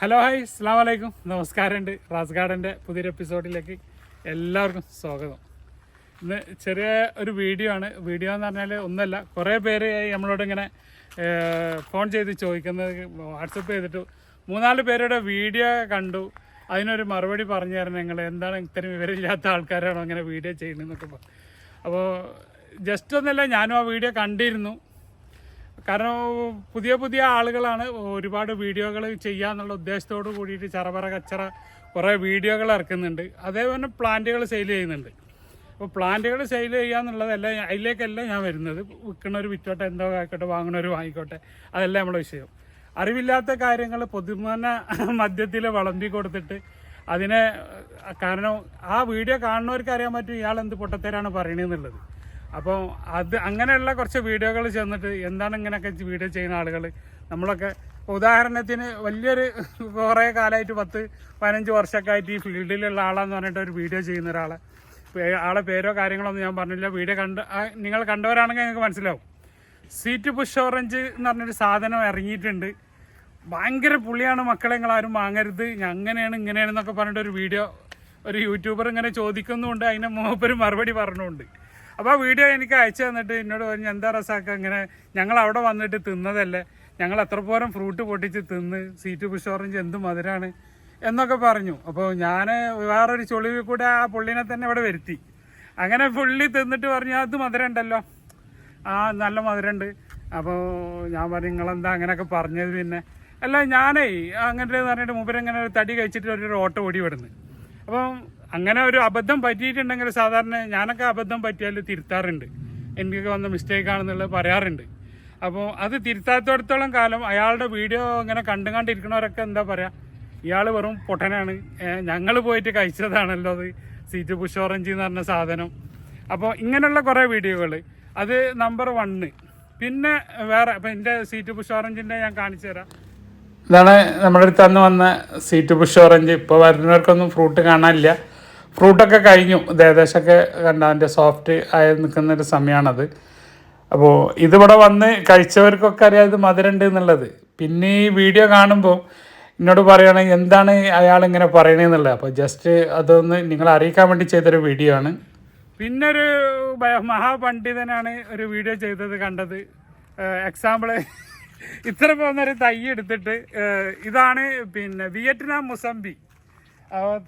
Hello hi അസ്സാം വലൈക്കും നമസ്കാരമുണ്ട്. റാസ് ഗാർഡന്റെ പുതിയൊരു എപ്പിസോഡിലേക്ക് എല്ലാവർക്കും സ്വാഗതം. ഇന്ന് ചെറിയ ഒരു വീഡിയോ ആണ്. വീഡിയോ എന്ന് പറഞ്ഞാൽ ഒന്നല്ല കുറേ പേര് നമ്മളോട് ഇങ്ങനെ ഫോൺ ചെയ്ത് ചോദിക്കുന്നത് വാട്സപ്പ് ചെയ്തിട്ട്. മൂന്നാൽ പേരുടെ വീഡിയോ കണ്ടു. അതിനൊരു മറുപടി പറഞ്ഞു തരണം നിങ്ങൾ എന്താണ് ഇത്തരം വിവരമില്ലാത്ത ആൾക്കാരാണോ അങ്ങനെ വീഡിയോ ചെയ്യുന്നതെന്നൊക്കെ അപ്പോൾ ജസ്റ്റ് ഒന്നല്ല ഞാനും ആ വീഡിയോ കണ്ടിരുന്നു. കാരണം പുതിയ പുതിയ ആളുകളാണ് ഒരുപാട് വീഡിയോകൾ ചെയ്യാന്നുള്ള ഉദ്ദേശത്തോട് കൂടിയിട്ട് ചറപറ കച്ചറ കുറേ വീഡിയോകൾ ഇറക്കുന്നുണ്ട്. അതേപോലെ പ്ലാന്റുകൾ സെയിൽ ചെയ്യുന്നുണ്ട്. അപ്പോൾ പ്ലാന്റുകൾ സെയിൽ ചെയ്യാന്നുള്ളതല്ല അതിലേക്കല്ല ഞാൻ വരുന്നത്. വിൽക്കണവർ വിറ്റോട്ടെ എന്തോ ആയിക്കോട്ടെ വാങ്ങണവർ വാങ്ങിക്കോട്ടെ അതല്ല നമ്മുടെ വിഷയം. അറിവില്ലാത്ത കാര്യങ്ങൾ പൊതുമന മധ്യത്തിൽ വളമ്പി കൊടുത്തിട്ട് അതിനെ കാരണം ആ വീഡിയോ കാണുന്നവർക്ക് അറിയാൻ പറ്റും ഇയാൾ എന്ത് പൊട്ടത്തേരാണ് പറയണതെന്നുള്ളത് അപ്പോൾ അത് അങ്ങനെയുള്ള കുറച്ച് വീഡിയോകൾ ചെന്നിട്ട് എന്താണ് ഇങ്ങനെയൊക്കെ വീഡിയോ ചെയ്യുന്ന ആളുകൾ? നമ്മളൊക്കെ ഉദാഹരണത്തിന് വലിയൊരു കുറേ കാലമായിട്ട് പത്ത് പതിനഞ്ച് വർഷമൊക്കെ ആയിട്ട് ഈ ഫീൽഡിലുള്ള ആളാന്ന് പറഞ്ഞിട്ട് ഒരു വീഡിയോ ചെയ്യുന്ന ഒരാളെ. ആളെ പേരോ കാര്യങ്ങളൊന്നും ഞാൻ പറഞ്ഞില്ല. വീഡിയോ കണ്ട് നിങ്ങൾ കണ്ടവരാണെങ്കിൽ നിങ്ങൾക്ക് മനസ്സിലാവും. സീറ്റ് പുഷ് ഓറഞ്ച് എന്ന് പറഞ്ഞൊരു സാധനം ഇറങ്ങിയിട്ടുണ്ട്. ഭയങ്കര പുള്ളിയാണ് മക്കളെ നിങ്ങൾ ആരും വാങ്ങരുത് അങ്ങനെയാണ് ഇങ്ങനെയാണെന്നൊക്കെ പറഞ്ഞിട്ട് ഒരു വീഡിയോ ഒരു യൂട്യൂബർ ഇങ്ങനെ ചോദിക്കുന്നുണ്ട്. അതിന് മൂപ്പര് മറുപടി പറഞ്ഞുകൊണ്ട്. അപ്പോൾ ആ വീഡിയോ എനിക്ക് അയച്ചു തന്നിട്ട് എന്നോട് പറഞ്ഞു എന്താ റസാക്ക അങ്ങനെ ഞങ്ങൾ അവിടെ വന്നിട്ട് തിന്നതല്ലേ? ഞങ്ങൾ എത്ര പോരം ഫ്രൂട്ട് പൊട്ടിച്ച് തിന്ന്? സീറ്റ് പുഷ് ഓറഞ്ച് എന്ത് മധുരമാണ് എന്നൊക്കെ പറഞ്ഞു. അപ്പോൾ ഞാൻ വേറൊരു ചൊളിവിൽ കൂടെ ആ പുള്ളിനെ തന്നെ ഇവിടെ വരുത്തി. അങ്ങനെ പുള്ളി തിന്നിട്ട് പറഞ്ഞു അത് മധുരം ഉണ്ടല്ലോ ആ നല്ല മധുരമുണ്ട് അപ്പോൾ ഞാൻ പറഞ്ഞു നിങ്ങളെന്താ അങ്ങനെയൊക്കെ പറഞ്ഞത് പിന്നെ? അല്ല ഞാനേ അങ്ങനെ പറഞ്ഞിട്ട് മൂപ്പരങ്ങനെ ഒരു തടി കഴിച്ചിട്ട് ഒരു ഓട്ടോ ഓടി വിടുന്നു അപ്പം അങ്ങനെ ഒരു അബദ്ധം പറ്റിയിട്ടുണ്ടെങ്കിൽ സാധാരണ ഞാനൊക്കെ അബദ്ധം പറ്റിയാൽ തിരുത്താറുണ്ട്. എനിക്കൊക്കെ വന്ന മിസ്റ്റേക്ക് ആണെന്നുള്ളത് പറയാറുണ്ട്. അപ്പോൾ അത് തിരുത്താത്തടത്തോളം കാലം അയാളുടെ വീഡിയോ ഇങ്ങനെ കണ്ടും കണ്ടിരിക്കണവരൊക്കെ എന്താ പറയുക ഇയാൾ വെറും പൊട്ടനാണ്. ഞങ്ങൾ പോയിട്ട് കഴിച്ചതാണല്ലോ അത്. സീറ്റ് പുഷ് ഓറഞ്ച് എന്ന് പറഞ്ഞ സാധനം. അപ്പോൾ ഇങ്ങനെയുള്ള കുറേ വീഡിയോകൾ അത് നമ്പർ വണ്ണ് പിന്നെ വേറെ അപ്പം എന്റെ സീറ്റ് പുഷ് ഓറഞ്ചിന്റെ ഞാൻ കാണിച്ചു തരാം. ഇതാണ് നമ്മുടെ അടുത്ത് അന്ന് വന്ന സീറ്റ് പുഷ് ഓറഞ്ച്. ഇപ്പോൾ വരുന്നവർക്കൊന്നും ഫ്രൂട്ട് കാണാനില്ല. ഫ്രൂട്ടൊക്കെ കഴിഞ്ഞു. ഏകദേശമൊക്കെ കണ്ട? അതിന്റെ സോഫ്റ്റ് ആയി നിൽക്കുന്ന ഒരു സമയമാണത് അപ്പോൾ ഇതിവിടെ വന്ന് കഴിച്ചവർക്കൊക്കെ അറിയാം ഇത് മധുരമുണ്ട് എന്നുള്ളത്. പിന്നെ ഈ വീഡിയോ കാണുമ്പോൾ എന്നോട് പറയുകയാണെങ്കിൽ എന്താണ് അയാൾ ഇങ്ങനെ പറയണതെന്നുള്ളത് അപ്പോൾ ജസ്റ്റ് അതൊന്ന് നിങ്ങളെ അറിയിക്കാൻ വേണ്ടി ചെയ്തൊരു വീഡിയോ ആണ്. പിന്നെ ഒരു മഹാപണ്ഡിതനാണ് ഒരു വീഡിയോ ചെയ്തത് കണ്ടത്. എക്സാമ്പിൾ ഇത്ര പോകുന്നൊരു തൈ എടുത്തിട്ട് ഇതാണ് പിന്നെ വിയറ്റ്നാം മുസംബി.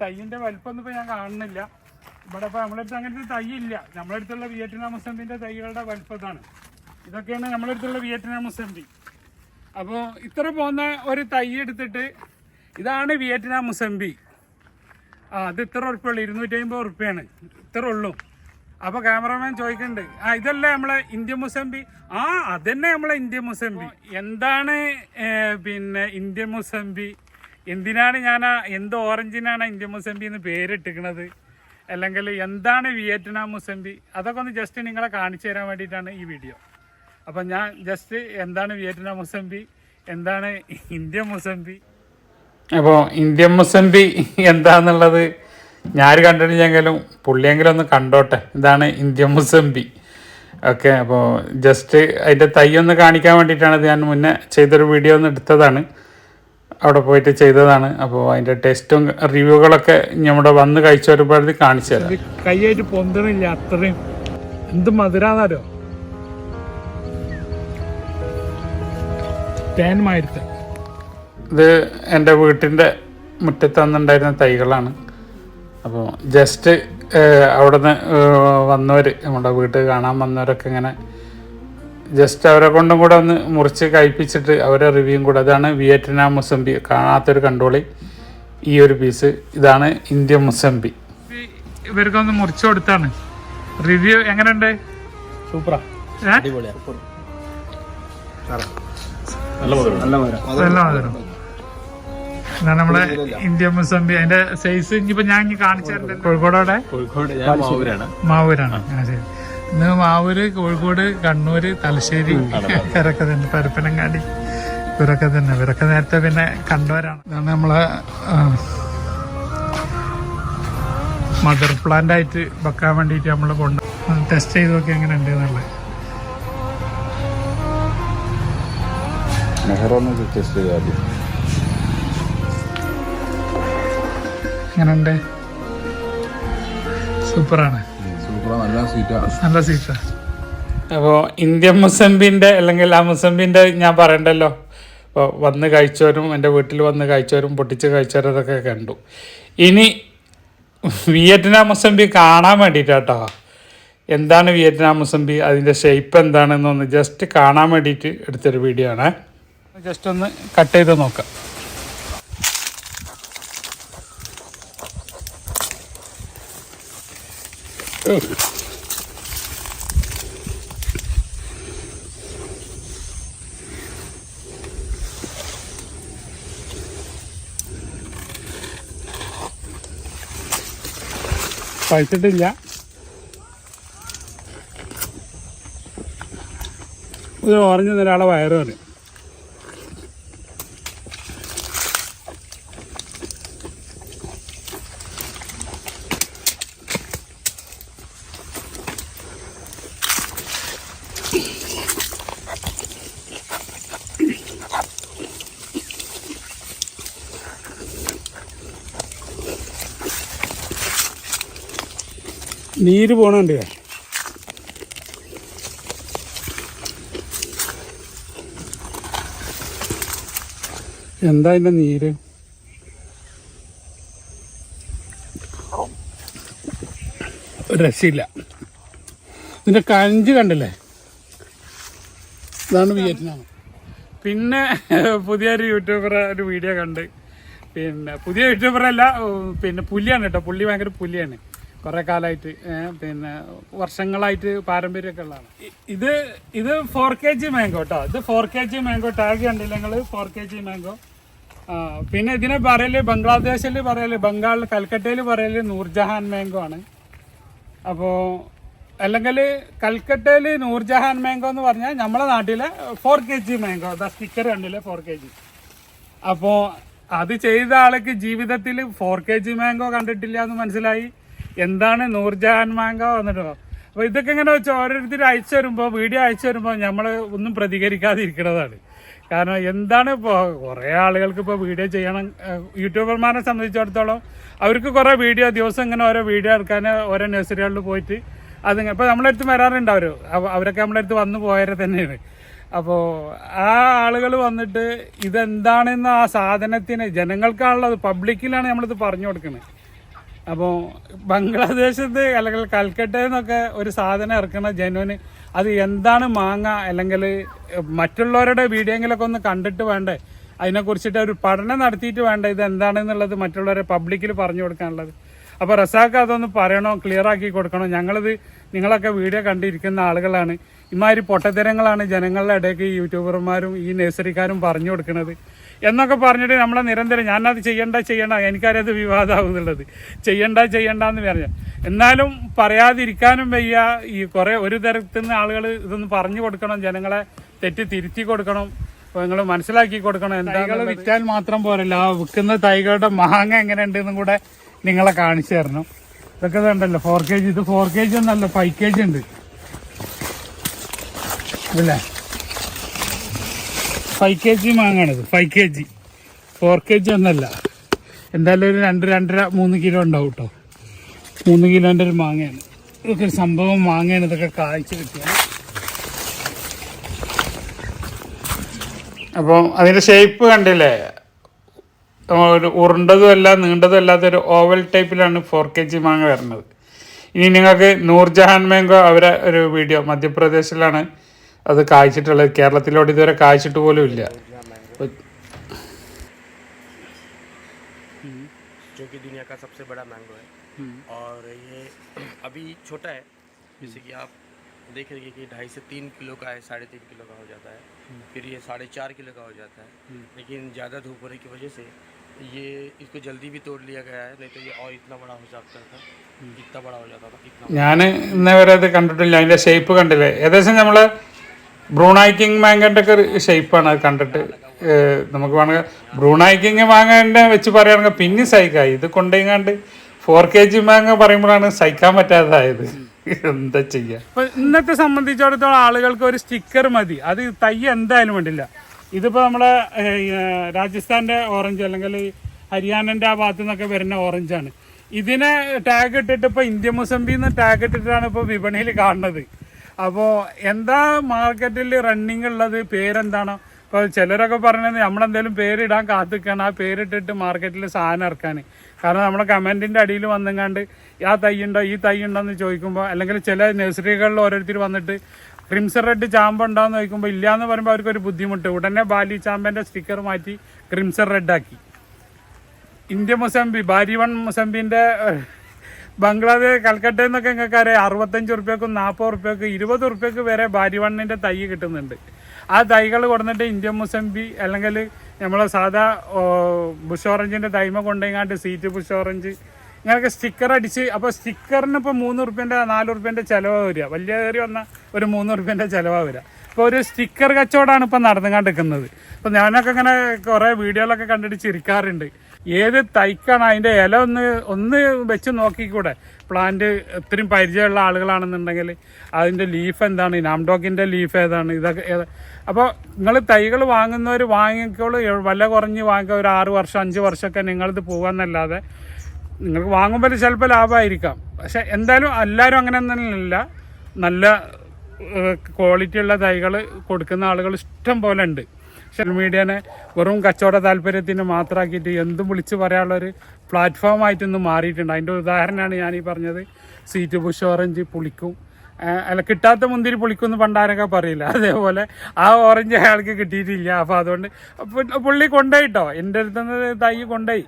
തൈയിന്റെ വലിപ്പമൊന്നും ഇപ്പോൾ ഞാൻ കാണുന്നില്ല. ഇവിടെ ഇപ്പോൾ നമ്മളടുത്ത് അങ്ങനത്തെ തൈ ഇല്ല നമ്മളടുത്തുള്ള വിയറ്റ്നാം മുസംബിന്റെ തൈകളുടെ വലിപ്പത്താണ്. ഇതൊക്കെയാണ് നമ്മളടുത്തുള്ള വിയറ്റ്നാം മുസംബി അപ്പോൾ ഇത്ര പോകുന്ന ഒരു തൈ എടുത്തിട്ട് ഇതാണ് വിയറ്റ്നാം മുസംബി ആ അത് ഇത്ര ഉറുപ്പുള്ളൂ ഇരുന്നൂറ്റി അമ്പത് ഉറുപ്പ്യാണ്. ഇത്ര ഉള്ളൂ. അപ്പോൾ ക്യാമറമാൻ ചോദിക്കുന്നുണ്ട്. ആ ഇതല്ലേ നമ്മളെ ഇന്ത്യൻ മുസംബി ആ അതന്നെ നമ്മളെ ഇന്ത്യൻ മുസംബി എന്താണ് പിന്നെ ഇന്ത്യൻ മുസംബി എന്തിനാണ് ഞാൻ എന്ത് ഓറഞ്ചിനാണ് ഇന്ത്യൻ മുസംബി എന്ന് പേരിട്ടിക്കണത് അല്ലെങ്കിൽ എന്താണ് വിയറ്റ്നാം മുസംബി? അതൊക്കെ ഒന്ന് ജസ്റ്റ് നിങ്ങളെ കാണിച്ചു തരാൻ വേണ്ടിയിട്ടാണ് ഈ വീഡിയോ അപ്പം ഞാൻ ജസ്റ്റ് എന്താണ് വിയറ്റ്നാം മുസംബി? എന്താണ് ഇന്ത്യൻ മുസംബി? അപ്പോൾ ഇന്ത്യൻ മുസംബി എന്താണെന്നുള്ളത് ഞാൻ കണ്ടിട്ടില്ലെങ്കിലും പുള്ളിയെങ്കിലും ഒന്ന് കണ്ടോട്ടെ. ഇതാണ് ഇന്ത്യൻ മുസംബി. ഓക്കെ അപ്പോൾ ജസ്റ്റ് അതിന്റെ തൈ ഒന്ന് കാണിക്കാൻ വേണ്ടിയിട്ടാണ് ഞാൻ മുന്നേ ചെയ്തൊരു വീഡിയോ ഒന്ന് എടുത്തതാണ്. അവിടെ പോയിട്ട് ചെയ്തതാണ്. അപ്പോൾ അതിന്റെ ടെസ്റ്റും റിവ്യൂകളൊക്കെ നമ്മുടെ വന്ന് കഴിച്ചു പരിധി കാണിച്ചു തരാം. കൈയായിട്ട് പൊന്തണില്ല അത്രയും. എന്ത് മധുരാതാരോ തേന്മായിരുത്തെ ഇത് എന്റെ വീട്ടിന്റെ മുറ്റത്ത് അന്നുണ്ടായിരുന്ന തൈകളാണ് അപ്പോൾ ജസ്റ്റ് അവിടുന്ന് വന്നവർ നമ്മുടെ വീട്ടിൽ കാണാൻ വന്നവരൊക്കെ ഇങ്ങനെ ജസ്റ്റ് അവരെ കൊണ്ടും കൂടെ ഒന്ന് മുറിച്ച് കഴിപ്പിച്ചിട്ട് അവരെ റിവ്യൂയും കൂടെ. അതാണ് വിയറ്റ്നാം മുസംബി. കാണാത്തൊരു കണ്ടോളി ഈ ഒരു പീസ് ഇതാണ് ഇന്ത്യൻ മുസംബി. ഇവർക്കൊന്ന് മുറിച്ചു കൊടുത്താണ്. റിവ്യൂ എങ്ങനെയുണ്ട്? സൂപ്പറാ. നമ്മളെ ഇന്ത്യൻ മുസംബി. അതിന്റെ സൈസ് ഇനിയിപ്പോ ഞാൻ കാണിച്ചു കോഴിക്കോടോടെ കോഴിക്കോട് മാവൂരാണ്. മാവൂരാണ്. ശരി. ഇന്ന് മാവൂര് കോഴിക്കോട് കണ്ണൂര് തലശ്ശേരി ഇവരൊക്കെ തന്നെ. പരപ്പനങ്ങാടി ഇവരൊക്കെ തന്നെ. ഇവരൊക്കെ നേരത്തെ പിന്നെ കണ്ടവരാണ്. ഇതാണ് നമ്മളെ മദർ പ്ലാന്റ് ആയിട്ട് വെക്കാൻ വേണ്ടിയിട്ട് നമ്മൾ കൊണ്ട് ടെസ്റ്റ് ചെയ്ത് നോക്കി എങ്ങനെ ഉണ്ട് എന്നുള്ളത്. എങ്ങനെ എങ്ങനെയുണ്ട് സൂപ്പറാണ്. സൂപ്പറാ നല്ല സീറ്റാ അപ്പോൾ ഇന്ത്യൻ മുസംബിന്റെ അല്ലെങ്കിൽ ആ മുസംബിന്റെ ഞാൻ പറയണ്ടല്ലോ. ഇപ്പൊ വന്ന് കഴിച്ചവരും എന്റെ വീട്ടിൽ വന്ന് കഴിച്ചവരും പൊട്ടിച്ച് കഴിച്ചവരും അതൊക്കെ കണ്ടു. ഇനി വിയറ്റ്നാം മുസംബി കാണാൻ വേണ്ടിയിട്ടാട്ടോ എന്താണ് വിയറ്റ്നാം മുസംബി അതിന്റെ ഷേപ്പ് എന്താണെന്നൊന്ന് ജസ്റ്റ് കാണാൻ വേണ്ടിയിട്ട് എടുത്തൊരു വീഡിയോ ആണ്. ജസ്റ്റ് ഒന്ന് കട്ട് ചെയ്ത് നോക്കാം. കഴിച്ചിട്ടില്ല ഇത് ഓറഞ്ച് ഒരാളെ വയറ് പറയും നീര് പോണുണ്ട് എന്താ അതിന്റെ നീര്? രസില്ല ഇതിന്റെ കഞ്ച് കണ്ടില്ലേ? ഇതാണ് വിയറ്റ്നാം. പിന്നെ പുതിയൊരു യൂട്യൂബറെ ഒരു വീഡിയോ കണ്ട്. പിന്നെ പുതിയ യൂട്യൂബറല്ല പിന്നെ പുലിയാണ് കേട്ടോ. പുള്ളി ഭയങ്കര പുലിയാണ്. കുറെ കാലമായിട്ട് പിന്നെ വർഷങ്ങളായിട്ട് പാരമ്പര്യമൊക്കെ ഉള്ളതാണ്. ഇത് ഇത് ഫോർ കെ ജി മാംഗോ കേട്ടോ ഇത് four K G mango tag കണ്ടില്ല നിങ്ങൾ ഫോർ കെ ജി മാംഗോ പിന്നെ ഇതിനെ പറയൽ ബംഗ്ലാദേശിൽ പറയൽ ബംഗാളിൽ കൽക്കട്ടയിൽ പറയൽ നൂർജഹാൻ മാംഗോ ആണ്. അപ്പോൾ അല്ലെങ്കിൽ കൽക്കട്ടയിൽ നൂർജഹാൻ മാംഗോ എന്ന് പറഞ്ഞാൽ നമ്മളെ നാട്ടിലെ ഫോർ കെ ജി മാംഗോ അതാ സ്റ്റിക്കർ കണ്ടില്ലേ ഫോർ കെ ജി അപ്പോൾ അത് ചെയ്ത ആൾക്ക് ജീവിതത്തിൽ ഫോർ കെ ജി മാംഗോ കണ്ടിട്ടില്ല എന്ന് മനസ്സിലായി. എന്താണ് നൂർജഹാൻ മാങ്ക വന്നിട്ടോ അപ്പോൾ ഇതൊക്കെ ഇങ്ങനെ വെച്ച് ഓരോരുത്തർ അയച്ചു വരുമ്പോൾ വീഡിയോ അയച്ചു വരുമ്പോൾ നമ്മൾ ഒന്നും പ്രതികരിക്കാതിരിക്കുന്നതാണ് കാരണം എന്താണ് ഇപ്പോൾ കുറേ ആളുകൾക്ക് ഇപ്പോൾ വീഡിയോ ചെയ്യണം യൂട്യൂബർമാരെ സംബന്ധിച്ചിടത്തോളം അവർക്ക് കുറേ വീഡിയോ ദിവസം ഇങ്ങനെ ഓരോ വീഡിയോ എടുക്കാൻ ഓരോ നഴ്സറികളിൽ പോയിട്ട് അത് ഇപ്പോൾ നമ്മളെ അടുത്ത് വരാറുണ്ട് അവർ അവരൊക്കെ നമ്മളെ അടുത്ത് വന്നു പോയവരെ തന്നെയാണ്. അപ്പോൾ ആ ആളുകൾ വന്നിട്ട് ഇതെന്താണെന്ന് ആ സാധനത്തിന് ജനങ്ങൾക്കാണുള്ളത് പബ്ലിക്കിലാണ് നമ്മളിത് പറഞ്ഞു കൊടുക്കുന്നത് അപ്പോൾ ബംഗ്ലാദേശത്ത് അല്ലെങ്കിൽ കൽക്കട്ടയിൽ നിന്നൊക്കെ ഒരു സാധനം ഇറക്കുന്ന ജനുവിന് അത് എന്താണ് മാങ്ങ അല്ലെങ്കിൽ മറ്റുള്ളവരുടെ വീഡിയോങ്കിലൊക്കെ ഒന്ന് കണ്ടിട്ട് വേണ്ടേ? അതിനെക്കുറിച്ചിട്ട് ഒരു പഠനം നടത്തിയിട്ട് വേണ്ട? ഇത് എന്താണെന്നുള്ളത് മറ്റുള്ളവരെ പബ്ലിക്കിൽ പറഞ്ഞു കൊടുക്കാനുള്ളത്. അപ്പോൾ റസാക്ക് അതൊന്ന് പറയണോ? ക്ലിയർ ആക്കി കൊടുക്കണോ? ഞങ്ങളിത് നിങ്ങളൊക്കെ വീഡിയോ കണ്ടിരിക്കുന്ന ആളുകളാണ്. ഇമാതിരി പൊട്ടത്തരങ്ങളാണ് ജനങ്ങളുടെ ഇടയ്ക്ക് യൂട്യൂബർമാരും ഈ നഴ്സറിക്കാരും പറഞ്ഞു കൊടുക്കുന്നത് എന്നൊക്കെ പറഞ്ഞിട്ട് നമ്മളെ നിരന്തരം ഞാനത് ചെയ്യണ്ട ചെയ്യണ്ട എനിക്കറിയത് വിവാദമാകുന്നുള്ളത് ചെയ്യണ്ട ചെയ്യണ്ട എന്ന് പറഞ്ഞു. എന്നാലും പറയാതിരിക്കാനും വയ്യ. ഈ കുറേ ഒരു തരത്തിൽ നിന്ന് ആളുകൾ ഇതൊന്ന് പറഞ്ഞു കൊടുക്കണം ജനങ്ങളെ തെറ്റി തിരുത്തി കൊടുക്കണം നിങ്ങൾ മനസ്സിലാക്കി കൊടുക്കണം. എന്താ വിറ്റാൽ മാത്രം പോരല്ല. ആ വിൽക്കുന്ന തൈകളുടെ മാങ്ങ എങ്ങനെ ഉണ്ടെന്നും കൂടെ നിങ്ങളെ കാണിച്ചു തരണം. ഇതൊക്കെ ഉണ്ടല്ലോ ഫോർ കെ ജി ഇത് ഫോർ കെ ജി ഒന്നല്ല ഫൈവ് കെ ജി ഉണ്ട്. അല്ലേ five K G മാങ്ങാണിത്. Five K G four K G ഒന്നല്ല. എന്തായാലും ഒരു രണ്ട് രണ്ടര മൂന്ന് കിലോ ഉണ്ടാവും കേട്ടോ മൂന്ന് കിലോന്റെ ഒരു മാങ്ങയാണ്. ഇതൊക്കെ ഒരു സംഭവം മാങ്ങയാണ്. ഇതൊക്കെ കായ്ച്ചു കിട്ടിയത് അപ്പോൾ അതിന്റെ ഷേപ്പ് കണ്ടില്ലേ? ഒരു ഉരുണ്ടതും അല്ല നീണ്ടതും അല്ലാത്ത ഒരു ഓവൽ ടൈപ്പിലാണ് ഫോർ കെ ജി മാങ്ങ വരുന്നത്. ഇനി നിങ്ങൾക്ക് നൂർജഹാൻ മാംഗോ അവരെ ഒരു വീഡിയോ മധ്യപ്രദേശിലാണ് അത് കായ്ച്ചിട്ടുള്ളത് കേരളത്തിലോട്ട് ഇതുവരെ കായ്ച്ചിട്ട് പോലും ഇല്ല जो कि दुनिया का सबसे बड़ा मैंगो है और ये अभी छोटा है जैसे कि आप देख रहे हैं कि ढाई से तीन किलो का है साढ़े तीन किलो का हो जाता है फिर ये साढ़े चार किलो का हो जाता है लेकिन ज़्यादा धूप होने की वजह से ये इसको जल्दी भी तोड़ लिया गया है नहीं तो ये और इतना बड़ा हो सकता था इतना बड़ा हो जाता था इतना ഞാൻ ഇന്നേ വരെ അത് കണ്ടിട്ടില്ല അതിൻ്റെ ഷേപ്പ് കണ്ടില്ലേ ഏകദേശം നമ്മൾ ബ്രൂണായി കിങ് മാങ്കന്റെ ഒക്കെ ഷേപ്പാണ് അത് കണ്ടിട്ട് നമുക്ക് വേണമെങ്കിൽ ബ്രൂണായി കിങ് മാങ്ങന്റെ വെച്ച് പറയുകയാണെങ്കിൽ പിന്നെ സൈക്കായി. ഇത് കൊണ്ടുപോയിങ്ങാണ്ട് ഫോർ കെ ജി മാങ്ങ പറയുമ്പോഴാണ് സഹിക്കാൻ പറ്റാതായത്. എന്താ ചെയ്യുക ഇന്നത്തെ സംബന്ധിച്ചിടത്തോളം ആളുകൾക്ക് ഒരു സ്റ്റിക്കർ മതി. അത് തൈ എന്തായാലും വേണ്ടില്ല. ഇതിപ്പോൾ നമ്മളെ രാജസ്ഥാന്റെ ഓറഞ്ച് അല്ലെങ്കിൽ ഹരിയാനന്റെ ആ ഭാഗത്തു നിന്നൊക്കെ വരുന്ന ഓറഞ്ചാണ് ഇതിനെ ടാഗ് ഇട്ടിട്ട് ഇപ്പോൾ ഇന്ത്യ മുസംബിന്ന് ടാഗ് ഇട്ടിട്ടാണ് ഇപ്പോൾ വിപണിയിൽ കാണുന്നത്. അപ്പോൾ എന്താ മാർക്കറ്റിൽ റണ്ണിങ് ഉള്ളത്? പേരെന്താണ്? ഇപ്പോൾ ചിലരൊക്കെ പറഞ്ഞത് നമ്മളെന്തെങ്കിലും പേരിടാൻ കാത്തിക്കണം. ആ പേരിട്ടിട്ട് മാർക്കറ്റിൽ സാധനം ഇറക്കാൻ കാരണം നമ്മുടെ കമന്റിന്റെ അടിയിൽ വന്നെങ്ങാണ്ട് ആ തൈ ഉണ്ടോ ഈ തൈ ഉണ്ടോ എന്ന് ചോദിക്കുമ്പോൾ അല്ലെങ്കിൽ ചില നഴ്സറികളിൽ ഓരോരുത്തർ വന്നിട്ട് ക്രിംസൺ റെഡ് ചാമ്പ ഉണ്ടോയെന്ന് ചോദിക്കുമ്പോൾ ഇല്ല എന്ന് പറയുമ്പോൾ അവർക്കൊരു ബുദ്ധിമുട്ട്. ഉടനെ ബാലി ചാമ്പന്റെ സ്റ്റിക്കർ മാറ്റി ക്രിംസൺ റെഡ് ആക്കി. ഇന്ത്യ മുസംബി ബാരിവൺ മുസംബിന്റെ ഏഹ്, ബംഗ്ലാദേശ് കൽക്കട്ടയിൽ എന്നൊക്കെ നിങ്ങൾക്ക് അറിയാം അറുപത്തഞ്ച് ഉറുപ്പ്യക്കും നാൽപ്പത് ഉറുപ്പ്യക്കും ഇരുപത് ഉറുപ്പ്യക്ക് വരെ ബാരിവണ്ണിന്റെ തൈ കിട്ടുന്നുണ്ട്. ആ തൈകൾ കൊടുത്തിട്ട് ഇന്ത്യൻ മുസംബി അല്ലെങ്കിൽ നമ്മളെ സാധാ ബുഷ് ഓറഞ്ചിന്റെ തൈമ കൊണ്ടുപോയിങ്ങാണ്ട് സീറ്റ് ബുഷ് ഓറഞ്ച് ഇങ്ങനെയൊക്കെ സ്റ്റിക്കർ അടിച്ച് അപ്പോൾ സ്റ്റിക്കറിന് ഇപ്പോൾ മൂന്ന് ഉറുപ്പ്യന്റെ നാല് ഉറുപ്പ്യന്റെ ചിലവാ വരിക. വലിയ കയറി വന്നാൽ ഒരു മൂന്ന് ഉറുപ്പ്യന്റെ ചിലവാ വരിക. ഇപ്പോൾ ഒരു സ്റ്റിക്കർ കച്ചവടമാണ് ഇപ്പോൾ നടന്നുകൊണ്ടിരിക്കുന്നത്. അപ്പോൾ ഞാനൊക്കെ ഇങ്ങനെ കുറേ വീഡിയോകളൊക്കെ കണ്ടിട്ട് ചിരിക്കാറുണ്ട്. ഏത് തൈക്കാണ് അതിന്റെ ഇല ഒന്ന് ഒന്ന് വെച്ച് നോക്കിക്കൂടെ? പ്ലാന്റ് ഇത്രയും പരിചയമുള്ള ആളുകളാണെന്നുണ്ടെങ്കിൽ അതിന്റെ ലീഫ് എന്താണ്? നാംഡോക്കിന്റെ ലീഫ് ഏതാണ്? ഇതൊക്കെ അപ്പോൾ നിങ്ങൾ തൈകൾ വാങ്ങുന്നവർ വാങ്ങിക്കോളൂ. വല്ല കുറഞ്ഞ് വാങ്ങിക്കുക ഒരു ആറ് വർഷം അഞ്ച് വർഷമൊക്കെ നിങ്ങളിത് പോകാമെന്നല്ലാതെ നിങ്ങൾക്ക് വാങ്ങുമ്പോൾ ചിലപ്പോൾ ലാഭമായിരിക്കാം. പക്ഷെ എന്തായാലും എല്ലാവരും അങ്ങനെ ഒന്നുമില്ല നല്ല ക്വാളിറ്റി ഉള്ള തൈകൾ കൊടുക്കുന്ന ആളുകൾ ഇഷ്ടം പോലെ ഉണ്ട്. സോഷ്യൽ മീഡിയനെ വെറും കച്ചവട താല്പര്യത്തിന് മാത്രമാക്കിയിട്ട് എന്തും വിളിച്ച് പറയാനുള്ളൊരു പ്ലാറ്റ്ഫോം ആയിട്ടൊന്ന് മാറിയിട്ടുണ്ട്. അതിന്റെ ഉദാഹരണമാണ് ഞാൻ ഈ പറഞ്ഞത് സീറ്റ് പുഷ് ഓറഞ്ച് പുളിക്കും. അല്ല കിട്ടാത്ത മുന്തിരി പുളിക്കുമെന്ന് പണ്ടാരൊക്കെ പറയില്ല? അതേപോലെ ആ ഓറഞ്ച് അയാൾക്ക് കിട്ടിയിട്ടില്ല. അപ്പോൾ അതുകൊണ്ട് പുള്ളി കൊണ്ടുപോയിട്ടോ എന്റെ അടുത്തുനിന്ന് തൈ കൊണ്ടുപോയി.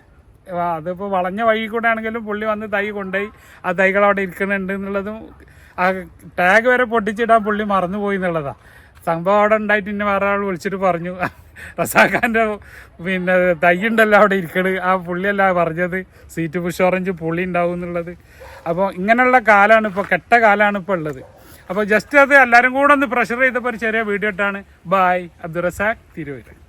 അതിപ്പോൾ വളഞ്ഞ വഴി കൂടെ ആണെങ്കിലും പുള്ളി വന്ന് തൈ കൊണ്ടുപോയി. ആ തൈകൾ അവിടെ ഇരിക്കുന്നുണ്ട് എന്നുള്ളതും ആ ടാഗ് വരെ പൊട്ടിച്ചിടാൻ പുള്ളി മറന്നുപോയി എന്നുള്ളതാണ് സംഭവം അവിടെ ഉണ്ടായിട്ട് ഇന്നെ വേറെ ആൾ വിളിച്ചിട്ട് പറഞ്ഞു. റസാഖാന്റെ പിന്നെ തൈ ഉണ്ടല്ലോ അവിടെ ഇരിക്കണ്. ആ പുള്ളിയല്ല പറഞ്ഞത്. സീറ്റ് പുഷ് ഓറഞ്ച് പുള്ളി ഉണ്ടാവും എന്നുള്ളത്. അപ്പോൾ ഇങ്ങനെയുള്ള കാലമാണ് ഇപ്പോൾ കെട്ട കാലമാണ് ഇപ്പോൾ ഉള്ളത്. അപ്പോൾ ജസ്റ്റ് അത് എല്ലാവരും കൂടെ ഒന്ന് പ്രഷർ ചെയ്തപ്പോൾ ഒരു ചെറിയ വീഡിയോ ഇട്ടാണ്. ബായ് അബ്ദുറസാഖ് തിരുവല്ല